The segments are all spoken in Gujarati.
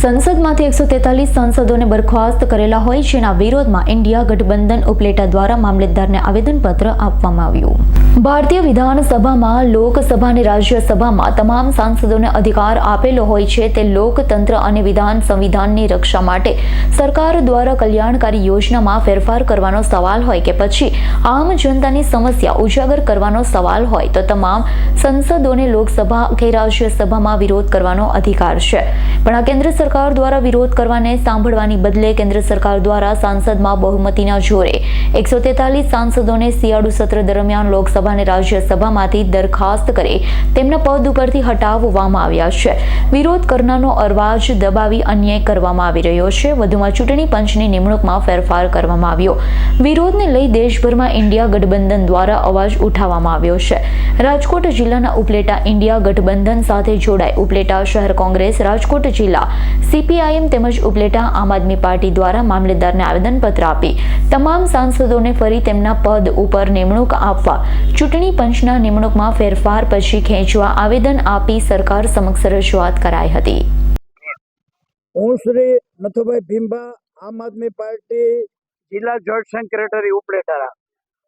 સંસદમાંથી એકસો તેતાલીસ સાંસદોને બરખાસ્ત કરેલા હોય જેના વિરોધમાં ઇન્ડિયા ગઠબંધન ઉપલેટા દ્વારા મામલતદારને આવેદનપત્ર આપવામાં આવ્યું. ભારતીય વિધાનસભામાં, લોકસભા અને રાજ્યસભામાં તમામ સાંસદોને અધિકાર આપેલો હોય છે તે લોકતંત્ર અને વિધાન સંવિધાનની રક્ષા માટે સરકાર દ્વારા કલ્યાણકારી યોજનામાં ફેરફાર કરવાનો સવાલ હોય કે પછી આમ જનતાની સમસ્યા ઉજાગર કરવાનો સવાલ હોય તો તમામ સંસદોને લોકસભા કે રાજ્યસભામાં વિરોધ કરવાનો અધિકાર છે. પણ આ કેન્દ્ર સરકાર દ્વારા વિરોધ કરવાને સાંભળવાની બદલે કેન્દ્ર સરકાર દ્વારા સાંસદમાં બહુમતીના જોરે એકસો તેતાલીસ સાંસદોને શિયાળુ સત્ર દરમિયાન લોકસભા અને રાજ્યસભામાંથી દરખાસ્ત કરે તેમના પદ ઉપરથી હટાવવામાં આવ્યા છે. વિરોધ કરનારનો અરવાજ દબાવી અન્યાય કરવામાં આવી રહ્યો છે. વધુમાં ચૂંટણી પંચની નિમણૂકમાં ફેરફાર કરવામાં આવ્યો. વિરોધને લઈ દેશભરમાં ઇન્ડિયા ગઠબંધન દ્વારા અવાજ ઉઠાવવામાં આવ્યો છે. રાજકોટ જિલ્લાના ઉપલેટા ઇન્ડિયા ગઠબંધન સાથે જોડાય. ઉપલેટા શહેર કોંગ્રેસ, રાજકોટ જિલ્લા સીપીઆઈએમ તેમજ ઉપલેટા આમ આદમી પાર્ટી દ્વારા મામલેદારને આવેદનપત્ર આપી તમામ સાંસદોને ફરી તેમના પદ ઉપર નિમણૂક આપવા, ચૂંટણી પંચના નિમણૂકમાં ફેરફાર પછી ખેંચવા આવેદન આપી સરકાર સમક્ષ રજૂઆત કરાઈ હતી. હું શ્રી નથુભાઈ ભીમભા આમ આદમી પાર્ટી જિલ્લા જોઈન્ટ સેક્રેટરી ઉપલેટારા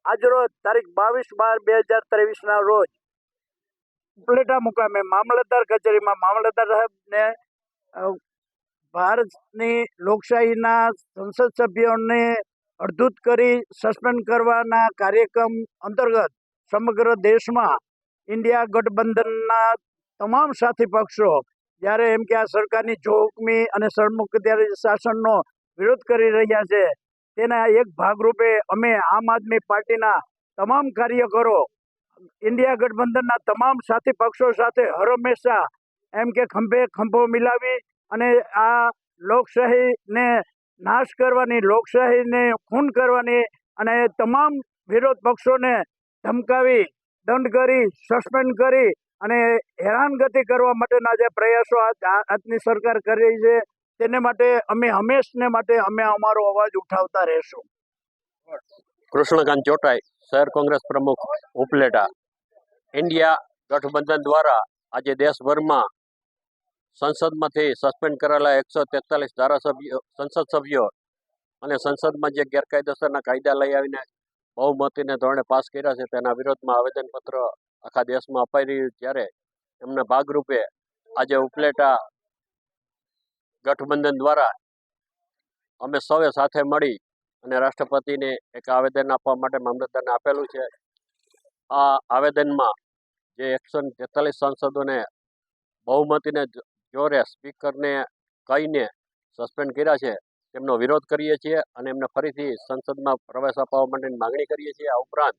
આજરોજ તારીખ બાવીસ બાર બે હજાર ત્રેવીસના રોજ ઉપલેટા મુકામે મામલતદાર કચેરીમાં મામલતદાર સાહેબને ભારતની લોકશાહીના સંસદ સભ્યોને અડધૂત કરી સસ્પેન્ડ કરવાના કાર્યક્રમ અંતર્ગત સમગ્ર દેશમાં ઇન્ડિયા ગઠબંધનના તમામ સાથી પક્ષો જ્યારે એમ કે આ સરકારની જોખમી અને સરમુખત્યારી શાસનનો વિરોધ કરી રહ્યા છે, તેના એક ભાગરૂપે અમે આમ આદમી પાર્ટીના તમામ કાર્યકરો, ઇન્ડિયા ગઠબંધનના તમામ સાથી પક્ષો સાથે હર હંમેશા એમ કે ખંભે ખંભો મિલાવી અને આ લોકશાહીને નાશ કરવાની, લોકશાહીને ખૂન કરવાની અને તમામ વિરોધ પક્ષોને ધમકાવી, દંડ કરી, સસ્પેન્ડ કરી અને હેરાનગતિ કરવા માટેના જે પ્રયાસો આજની સરકાર કરી છે, તેને માટે અમે હંમેશને માટે અમે અમારો અવાજ ઉઠાવતા રહેશું. કૃષ્ણકાંત ચોટાઈ, શહેર કોંગ્રેસ પ્રમુખ ઉપલેટા. ઇન્ડિયા ગઠબંધન દ્વારા આજે દેશભરમાં સંસદમાંથી સસ્પેન્ડ કરેલા એકસો તેતાલીસ ધારાસભ્યો, સંસદ સભ્યો અને સંસદમાં જે ગેરકાયદેસરના કાયદા લઈ આવીને બહુમતીને ધોરણે પાસ કર્યા છે, તેના વિરોધમાં આવેદનપત્ર આખા દેશમાં અપાઈ રહ્યું ત્યારે એમના ભાગરૂપે આજે ઉપલેટા ગઠબંધન દ્વારા અમે સૌએ સાથે મળી અને રાષ્ટ્રપતિને એક આવેદન આપવા માટે મામલતદારને આપેલું છે. આ આવેદનમાં જે એકસો તેતાલીસ સાંસદોને બહુમતીને જોરે સ્પીકરને કહીને સસ્પેન્ડ કર્યા છે. તેમનો વિરોધ કરીએ છીએ અને એમને ફરીથી સંસદમાં પ્રવેશ અપાવવા માટેની માગણી કરીએ છીએ. આ ઉપરાંત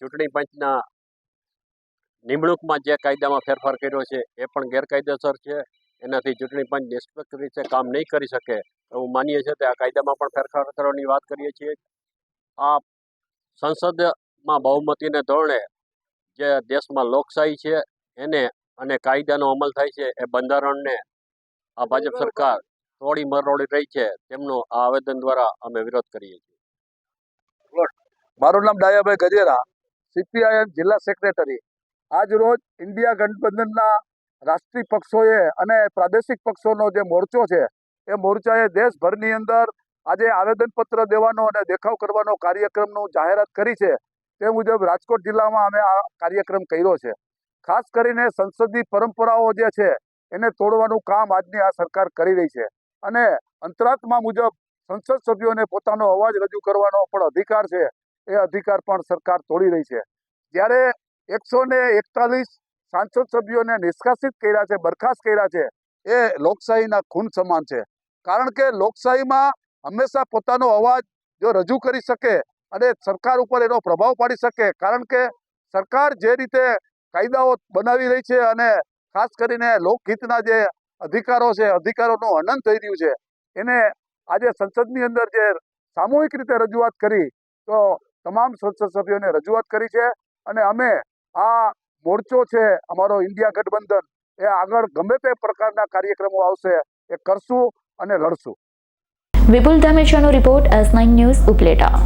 ચૂંટણી પંચના નિમણૂકમાં જે કાયદામાં ફેરફાર કર્યો છે એ પણ ગેરકાયદેસર છે. એનાથી ચૂંટણી પંચ નિષ્પક્ષ રીતે કામ નહીં કરી શકે એવું માનીએ છીએ. તે આ કાયદામાં પણ ફેરફાર કરવાની વાત કરીએ છીએ. આ સંસદમાં બહુમતીને ધોરણે જે દેશમાં લોકશાહી છે એને અને કાયદાનો અમલ થાય છે એ બંધારણને આ ભાજપ સરકાર થોડી મરોડી રહી છે તેમનો આ આવેદન દ્વારા અમે વિરોધ કરીએ છીએ. મારું નામ ડાયાભાઈ ગજેરા સીપીઆઈએમ જિલ્લા સેક્રેટરી. આજ રોજ ઇન્ડિયા ગઠબંધનના રાષ્ટ્રીય પક્ષોએ અને પ્રાદેશિક પક્ષોનો જે મોરચો છે એ મોરચાએ દેશભરની અંદર આજે આવેદનપત્ર દેવાનો અને દેખાવ કરવાનો કાર્યક્રમનું જાહેરાત કરી છે. તે મુજબ રાજકોટ જિલ્લામાં અમે આ કાર્યક્રમ કર્યો છે. ખાસ કરીને સંસદની પરંપરાઓ જે છે, એને તોડવાનું કામ આજની આ સરકાર કરી રહી છે. અને અંતરાત્મા મુજબ સંસદ સભ્યોને પોતાનો અવાજ રજૂ કરવાનો પણ અધિકાર છે, એ અધિકાર પણ સરકાર તોડી રહી છે. જ્યારે એકસો ને એકતાલીસ સાંસદ સભ્યોને નિષ્કાસિત કર્યા છે, બરખાસ્ત કર્યા છે, એ લોકશાહીના ખૂન સમાન છે. કારણ કે લોકશાહીમાં હંમેશા પોતાનો અવાજ જો રજૂ કરી શકે અને સરકાર ઉપર એનો પ્રભાવ પાડી શકે, કારણ કે સરકાર જે રીતે કાયદાઓ બનાવી રહી છે અને ખાસ કરીને લોકહિતના જે અધિકારો છે, અધિકારોનું હનન થઈ રહ્યું છે, એને આજે સંસદની અંદર જે સામૂહિક રીતે રજૂઆત કરી, તો તમામ સંસદ સભ્યોને રજૂઆત કરી છે અને અમે આ મોરચો છે, અમારો ઇન્ડિયા ગઠબંધન, એ આગળ ગમે તે પ્રકારના કાર્યક્રમો આવશે, એ કરશું અને લડશું. Vipul ધામેચાનો report S nine news Upleta.